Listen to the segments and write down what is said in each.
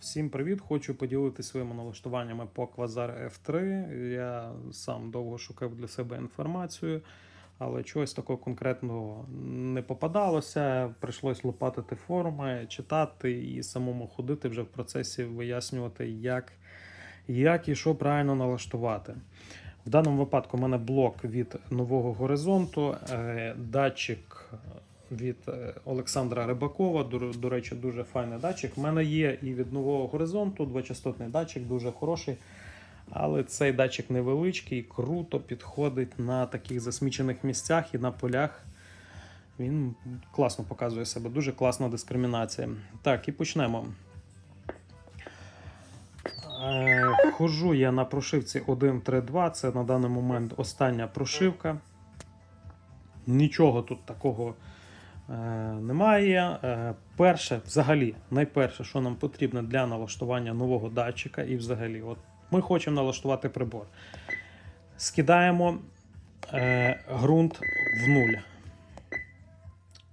Всім привіт! Хочу поділитися своїми налаштуваннями по Quasar F3. Я сам довго шукав для себе інформацію, але чогось такого конкретного не попадалося. Прийшлось лопатити форуми, читати і самому ходити вже в процесі вияснювати, як, як і що правильно налаштувати. В даному випадку в мене блок від нового горизонту, е, датчик від е, Олександра Рибакова. До, до речі, дуже файний датчик. У мене є і від нового горизонту двочастотний датчик, дуже хороший. Але цей датчик невеличкий, круто підходить на таких засмічених місцях і на полях. Він класно показує себе, дуже класна дискримінація. Так, і почнемо. Е, Хожу я на прошивці 1.3.2, це на даний момент остання прошивка. Нічого тут такого немає. Е, перше, взагалі, найперше, що нам потрібно для налаштування нового датчика, і взагалі, от ми хочемо налаштувати прибор. Скидаємо е, ґрунт в нуль.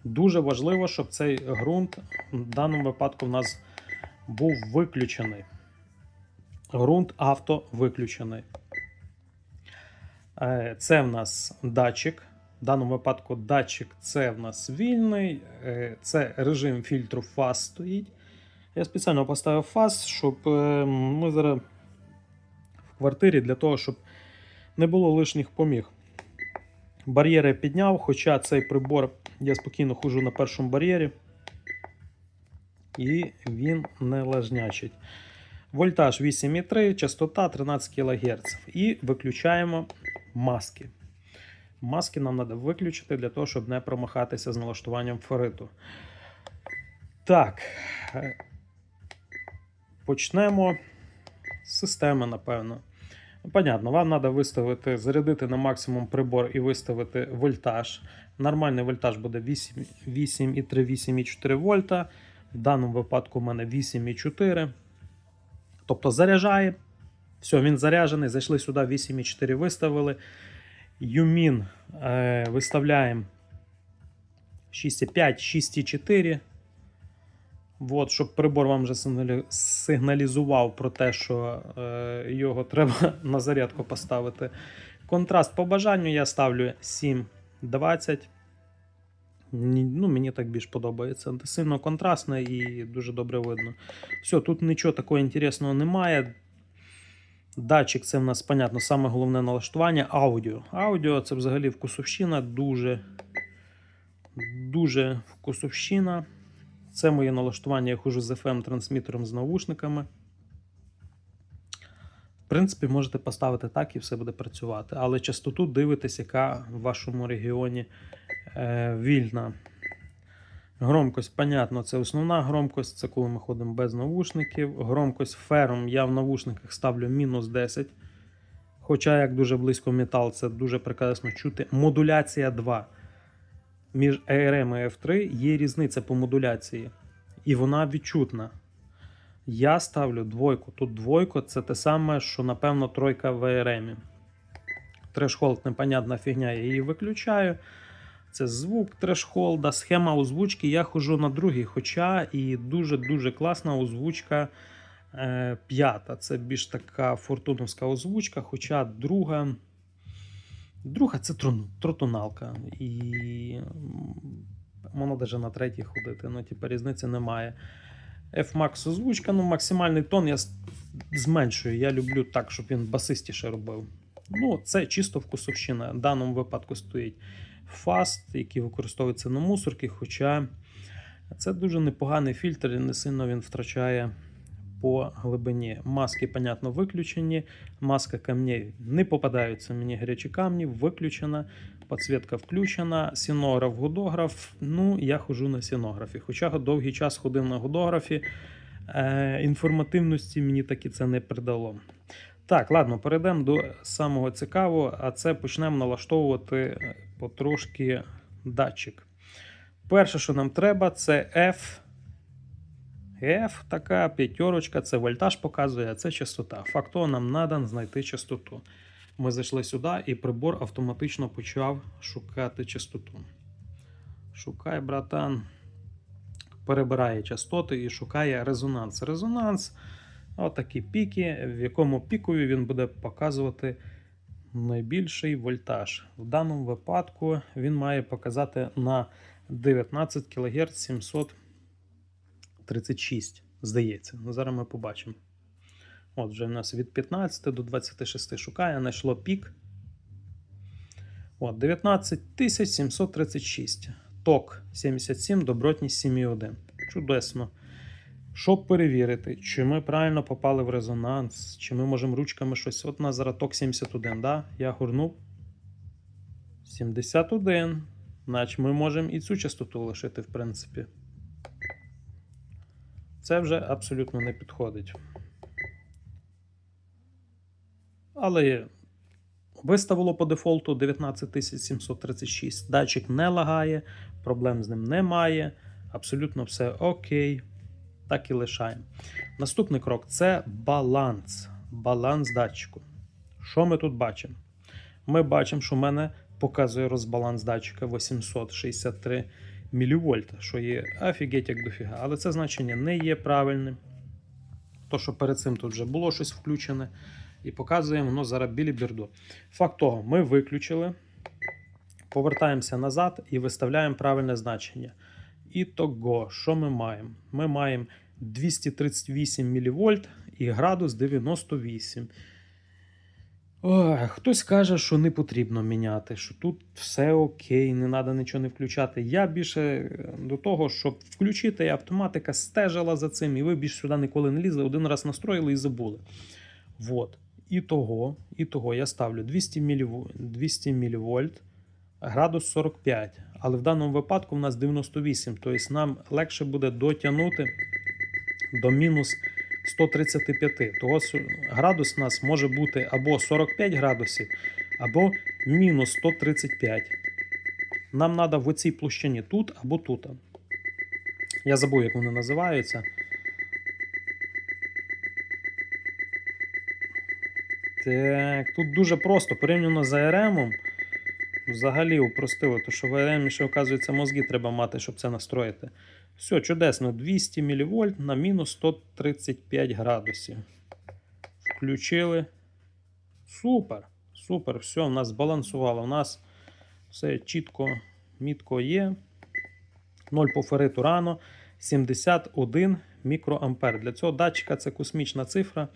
Дуже важливо, щоб цей ґрунт в даному випадку в нас був виключений. Ґрунт авто виключений. Е, Це в нас датчик. В даному випадку датчик це в нас вільний. Це режим фільтру FAST стоїть. Я спеціально поставив FAST, щоб е, ми зараз в квартирі для того, щоб не було лишніх поміг. Бар'єри підняв, хоча цей прибор я спокійно ходжу на першому бар'єрі. І він не лажнячить. Вольтаж 8,3, частота 13 кГц. І виключаємо маски. Маски нам треба виключити для того, щоб не промахатися з налаштуванням фериту. Так. е, Почнемо з системи, напевно. Ну, Понятно, вам треба виставити, зарядити на максимум прибор і виставити вольтаж. Нормальний вольтаж буде 8 8,3, 8,4 вольта. В даному випадку у мене 8,4. Тобто заряджає. Все, він заряджений. Зайшли сюди 8,4 виставили. Юмін е, виставляємо 6,5, 6,4. От, щоб прибор вам вже сигналізував про те, що е, його треба на зарядку поставити. Контраст по бажанню я ставлю 7,20. Ну, мені так більш подобається. Сильно контрастне і дуже добре видно. Все, тут нічого такого інтересного немає. Датчик це в нас, понятно, саме головне налаштування. Аудіо. Аудіо це взагалі вкусовщина, дуже, дуже вкусовщина. Це моє налаштування, я хожу з FM-трансмітером з наушниками. В принципі, можете поставити так і все буде працювати. Але частоту дивитесь, яка в вашому регіоні е, вільна. Громкость, понятно, це основна громкость, це коли ми ходимо без навушників. Громкость фером я в навушниках ставлю мінус 10. Хоча, як дуже близько метал, це дуже прекрасно чути. Модуляція 2. Між ARM і F3 є різниця по модуляції. І вона відчутна. Я ставлю двойку. Тут двойку це те саме, що, напевно, тройка в ARM. Трешхолд, непонятна фігня, я її виключаю. Це звук трешхолда, схема озвучки. Я ходжу на другий, хоча і дуже-дуже класна озвучка е, п'ята. Це більш така фортуновська озвучка, хоча друга. Друга це тротоналка. І м, воно навіть на третій ходити. Ну, типу, різниці немає. F-Max озвучка, ну, максимальний тон я зменшую. Я люблю так, щоб він басистіше робив. Ну, це чисто вкусовщина. В даному випадку стоїть Fast, який використовується на мусорки, хоча це дуже непоганий фільтр і не сильно він втрачає по глибині. Маски, понятно, виключені. Маска камней не попадаються мені гарячі камні, виключена. Підсвітка включена, сінограф, гудограф. Ну, я ходжу на сінографі. Хоча довгий час ходив на гудографі. Е, інформативності мені таки це не придало. Так, ладно, перейдемо до самого цікавого, а це почнемо налаштовувати е, потрошки датчик. Перше, що нам треба, це F. F така п'ятерочка, це вольтаж показує, а це частота. Фактово нам треба знайти частоту. Ми зайшли сюди, і прибор автоматично почав шукати частоту. Шукай, братан. перебирає частоти і шукає резонанс. Резонанс отакі піки, в якому пікові він буде показувати найбільший вольтаж. В даному випадку він має показати на 19 кГц 736, здається. Ну, Зараз ми побачимо. От вже в нас від 15 до 26 шукає, знайшло пік. От, 19736. Ток 77, добротність 7,1. Чудесно. Щоб перевірити, чи ми правильно попали в резонанс, чи ми можемо ручками щось. От у нас зараз ток 71, да? я горнув. 71. Значить, ми можемо і цю частоту лишити, в принципі. Це вже абсолютно не підходить. Але виставило по дефолту 19736. Датчик не лагає, проблем з ним немає. Абсолютно все окей. Так і лишаємо. Наступний крок це баланс. Баланс датчику. Що ми тут бачимо? Ми бачимо, що в мене показує розбаланс датчика 863 мВ, що є офігеть як дофіга. Але це значення не є правильним. То, що перед цим тут вже було щось включене, і показує воно зараз білі бірду. Факт того, ми виключили, повертаємося назад і виставляємо правильне значення. І того, що ми маємо? Ми маємо 238 мВ і градус 98. Ой, хтось каже, що не потрібно міняти, що тут все окей, не треба нічого не включати. Я більше е, до того, щоб включити, і автоматика стежила за цим, і ви більше сюди ніколи не лізли, один раз настроїли і забули. Вот. І того, і того я ставлю 200 мВ, 200 мВ, градус 45. Але в даному випадку в нас 98, тобто нам легше буде дотягнути до мінус 135. Того градус у нас може бути або 45 градусів, або мінус 135. Нам треба в оцій площині тут або тут. Я забув, як вони називаються. Так, тут дуже просто. Порівняно з ARM, взагалі упростили, то що ще, оказується, мозги треба мати, щоб це настроїти. Все, чудесно, 200 мВ на мінус 135 градусів. Включили. Супер. Супер, все, у нас збалансувало. У нас все чітко, мітко є. 0 по фериту рано. 71 мікроампер. Для цього датчика це космічна цифра.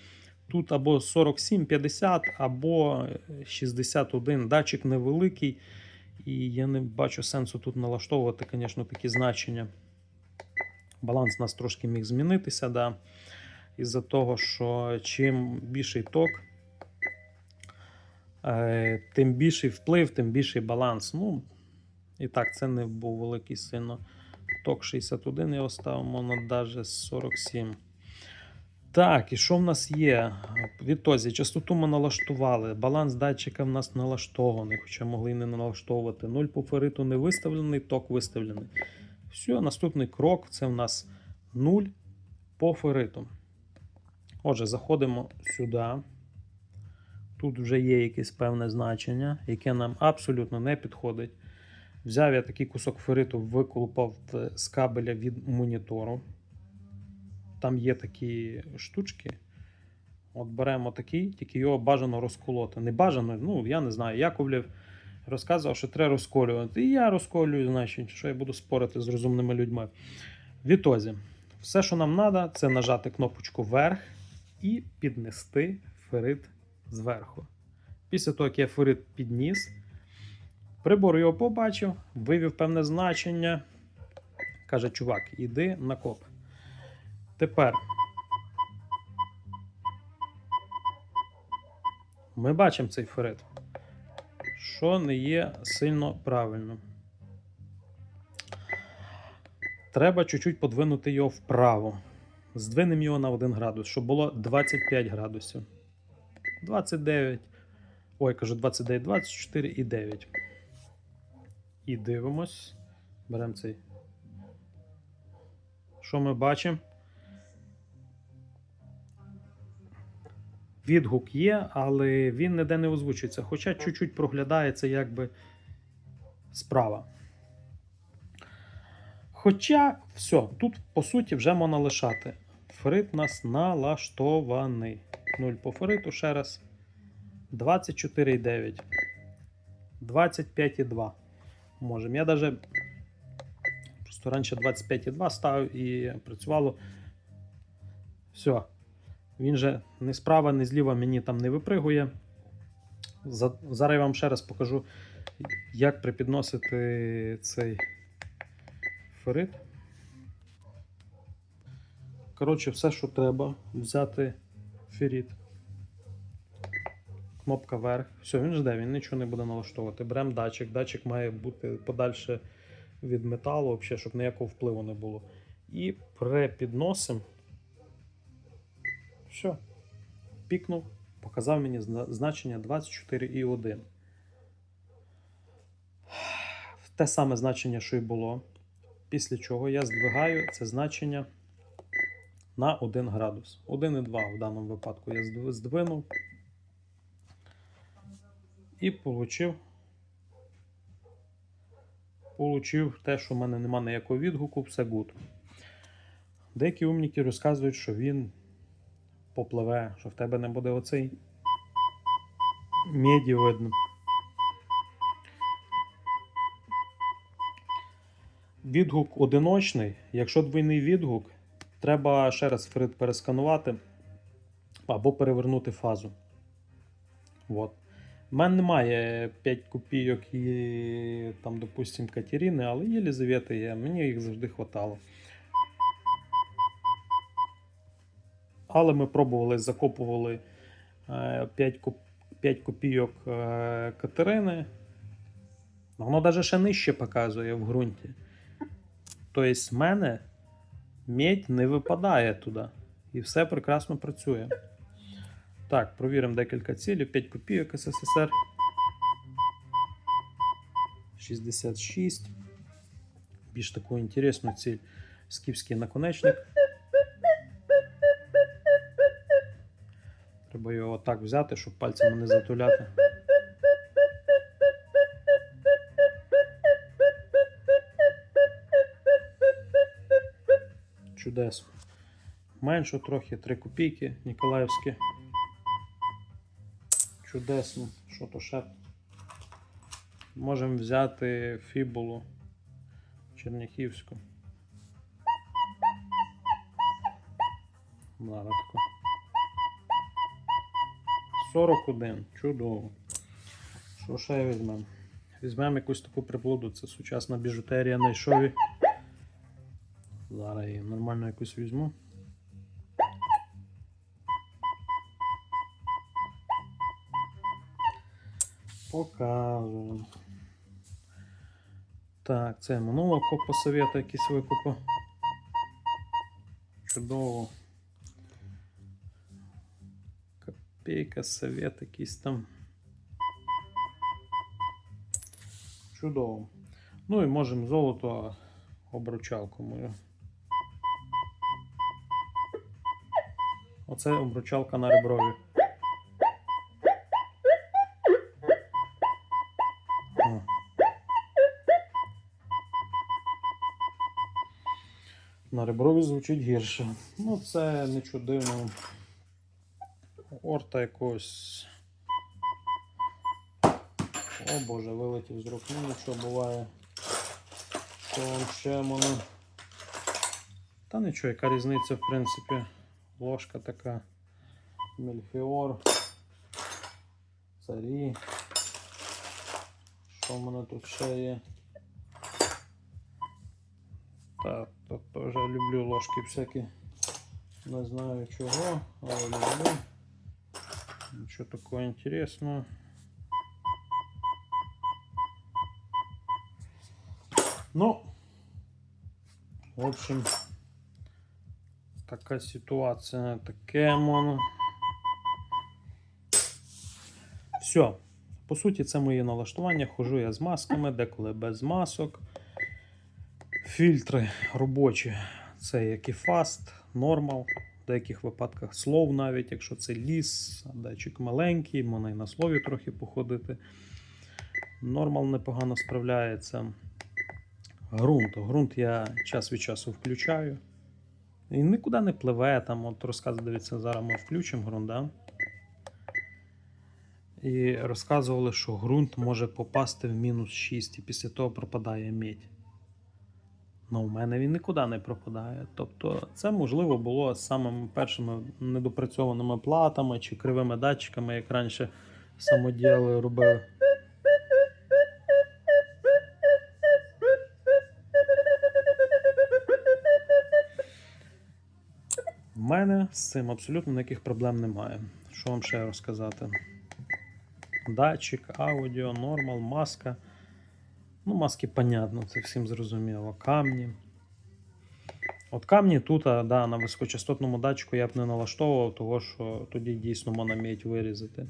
Тут або 47-50, або 61. Датчик невеликий. І я не бачу сенсу тут налаштовувати, звісно, такі значення. Баланс у нас трошки міг змінитися, да. із-за того, що чим більший ток, е, тим більший вплив, тим більший баланс. Ну, і так, це не був великий сильно. Ток 61 його ставимо на даже 47. Так, і що в нас є? Відтоді, частоту ми налаштували, баланс датчика в нас налаштований, хоча могли і не налаштовувати. 0 по фериту не виставлений, ток виставлений. Все, наступний крок це в нас 0 по фериту. Отже, заходимо сюди. Тут вже є якесь певне значення, яке нам абсолютно не підходить. Взяв я такий кусок фериту, виколупав з кабеля від монітору. Там є такі штучки. От беремо такий, тільки його бажано розколоти. Не бажано, ну я не знаю. Яковлєв розказував, що треба розколювати. І я розколюю, значить, що я буду спорити з розумними людьми. Відтозі, все, що нам треба, це нажати кнопочку вверх і піднести ферит зверху. Після того, як я ферит підніс, прибор його побачив, вивів певне значення. Каже, чувак, іди на коп. Тепер ми бачимо цей ферит, що не є сильно правильно. Треба чуть-чуть подвинути його вправо. Здвинемо його на 1 градус, щоб було 25 градусів. 29. Ой, кажу 29, 24 і 9. І дивимось. Беремо цей. Що ми бачимо? Відгук є, але він ніде не озвучується. Хоча чуть-чуть проглядається якби справа. Хоча все, тут по суті вже можна лишати. Ферит нас налаштований. 0 по фериту ще раз. 24,9. 25,2. Можемо. Я навіть просто раніше 25,2 ставив і працювало. Все. Він же ні справа, ні зліва мені там не випригує. Зараз я вам ще раз покажу, як припідносити цей ферит. Коротше, все, що треба, взяти ферит. Кнопка вверх. Все, він жде, він нічого не буде налаштовувати. Беремо датчик. Датчик має бути подальше від металу, щоб ніякого впливу не було. І припідносимо. Все. Пікнув, показав мені зна- значення 24,1. Те саме значення, що і було. Після чого я здвигаю це значення на 1 градус. 1,2 в даному випадку я здвинув і получив, получив те, що в мене немає ніякого відгуку, все гуд. Деякі умніки розказують, що він попливе, що в тебе не буде оцей меді видно. Відгук одиночний. Якщо двійний відгук, треба ще раз фрит пересканувати або перевернути фазу. От. У мене немає 5 копійок і там, допустим, Катерини, але є Лізавети є. Мені їх завжди хватало. Але ми пробували, закопували 5, 5 копійок е, Катерини. Воно навіть ще нижче показує в ґрунті. Тобто, в мене медь не випадає туди. І все прекрасно працює. Так, провіримо декілька цілів. 5 копійок СССР. 66. Більш таку інтересну ціль. Скіфський наконечник. Треба його так взяти, щоб пальцями не затуляти. Чудесно. Менше трохи 3 копійки Ніколаївські. Чудесно. Що то ще? Можемо взяти фібулу Черняхівську. Таку. 41. Чудово. Що ще візьмемо? Візьмемо якусь таку приблуду, це сучасна біжутерія на Ішові. Зараз її нормально якусь візьму. Показую. Так, це минулого копа совета якийсь викупу. Чудово. Копейка, совет якийсь там. Чудово. Ну і можемо золото обручалку мою. Оце обручалка на реброві. На реброві звучить гірше. Ну, це нічого дивного. Орта якогось. О боже, вилетів з рук. Ну нічого буває. Що вам ще воно. Та нічого, яка різниця, в принципі. Ложка така. Мельхіор. Царі. Що в мене тут ще є? Так, тут теж люблю ложки всякі. Не знаю чого, але люблю. Нічого такого інтересного. Ну, в общем, така ситуація, таке моно. Все. По суті, це мої налаштування. Хожу я з масками, деколи без масок. Фільтри робочі. Це як і фаст, нормал. Деяких випадках слов навіть, якщо це ліс, датчик маленький, можна і на слові трохи походити. Нормал непогано справляється. Грунт. Грунт я час від часу включаю. І нікуди не пливе. Там, от розказує, дивіться, зараз ми включимо ґрунт, да? І розказували, що ґрунт може попасти в мінус 6 і після того пропадає медь. Ну, у мене він нікуди не пропадає. Тобто, це можливо було з самими першими недопрацьованими платами чи кривими датчиками, як раніше самоділи робили. У мене з цим абсолютно ніяких проблем немає. Що вам ще розказати? Датчик, аудіо, нормал, маска. Ну, маски, понятно, це всім зрозуміло. Камні. От камні тут, да, на високочастотному датчику я б не налаштовував, того що тоді дійсно можна мідь вирізати.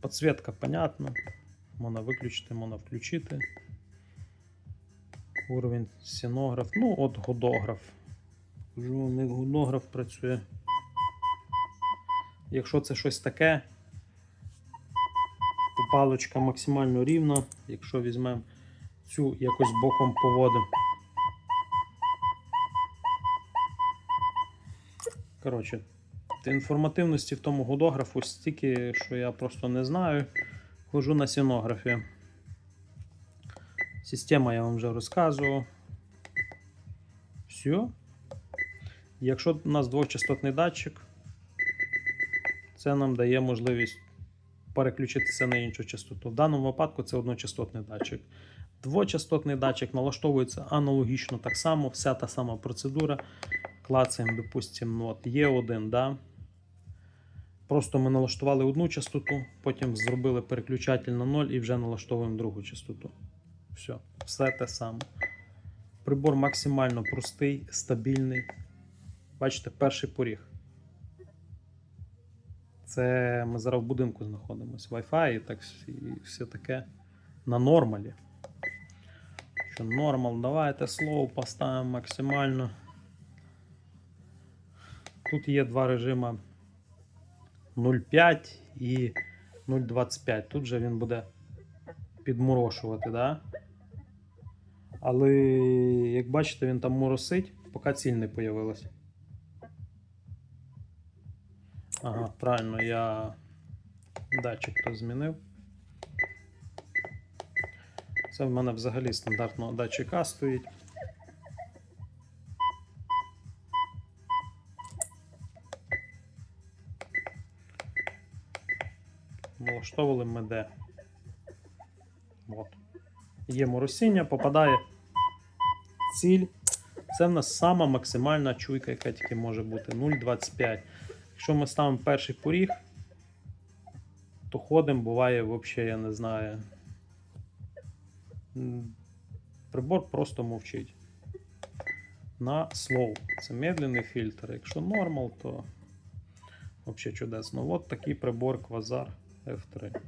Подсвітка, понятно. Можна виключити, можна включити. Уровень сценограф. Ну, от годограф. Кажу, у них годограф працює. Якщо це щось таке, то паличка максимально рівна. Якщо візьмемо цю якось боком поводимо. Коротше, інформативності в тому годографу стільки, що я просто не знаю. Хожу на сінографі. Система я вам вже розказував. Все. Якщо у нас двохчастотний датчик, це нам дає можливість переключитися на іншу частоту. В даному випадку це одночастотний датчик. Двочастотний датчик налаштовується аналогічно так само, вся та сама процедура. Клацаємо, допустимо, ну, от є один, да? Просто ми налаштували одну частоту, потім зробили переключатель на 0 і вже налаштовуємо другу частоту. Все, все те саме. Прибор максимально простий, стабільний. Бачите, перший поріг. Це ми зараз в будинку знаходимося. Wi-Fi і так і все таке на нормалі. Що нормал, давайте слово поставимо максимально. Тут є два режима 0,5 і 0,25. Тут же він буде підморошувати, да? Але як бачите, він там моросить, поки ціль не появилась. Ага, правильно, я датчик то змінив. Це в мене взагалі стандартного датчика стоїть. Налаштовували ми де. От. Є моросіння, попадає ціль. Це в нас сама максимальна чуйка, яка тільки може бути 0,25. Якщо ми ставимо перший поріг, то ходимо, буває взагалі, я не знаю. Прибор просто мовчить. На slow. Це медленний фільтр. Якщо нормал, то взагалі чудесно. От такий прибор Quasar F3.